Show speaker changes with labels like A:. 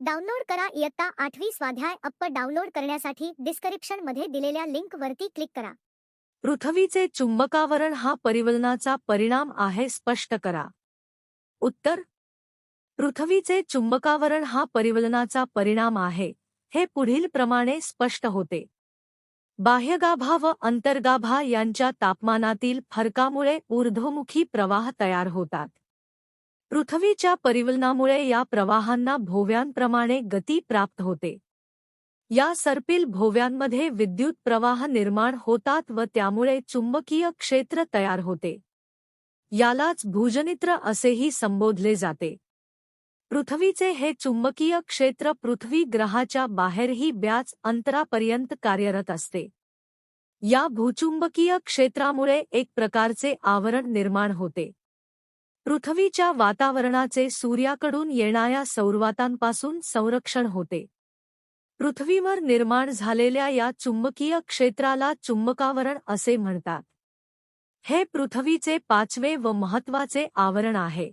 A: Download करा इयत्ता आठवी स्वाध्याय अप्प डाउनलोड करण्यासाठी डिस्क्रिप्शनमध्ये दिलेल्या लिंक वरती क्लिक करा.
B: पृथ्वीचे चुंबकावरण हा परिवलनाचा परिणाम आहे स्पष्ट करा. उत्तर. पृथ्वीचे चुंबकावरण हा परिवलनाचा परिणाम आहे हे पुढील प्रमाणे स्पष्ट होते. बाह्यगाभा व अंतर्गाभा यांच्या तापमानातील फरकामुळे ऊर्ध्वमुखी प्रवाह तयार होतात. पृथ्वीच्या परिवलनामुळे या प्रवाहांना भोव्यांप्रमाणे गती प्राप्त होते. या सर्पिल भोव्यांमध्ये विद्युत प्रवाह निर्माण होतात व त्यामुळे चुंबकीय क्षेत्र तयार होते. यालाच भूजनित्र असेही संबोधले जाते. पृथ्वीचे हे चुंबकीय क्षेत्र पृथ्वी ग्रहाच्या बाहेरही ब्याच अंतरापर्यंत कार्यरत असते. या भूचुंबकीय क्षेत्रामुळे एक प्रकारचे आवरण निर्माण होते. पृथ्वीच्या वातावरणाचे सूर्याकडून येणाऱ्या सौरवातांपासून संरक्षण होते. पृथ्वीवर निर्माण झालेल्या या चुंबकीय क्षेत्राला चुंबकावरण असे म्हणतात. हे पृथ्वीचे पाचवे व महत्त्वाचे आवरण आहे.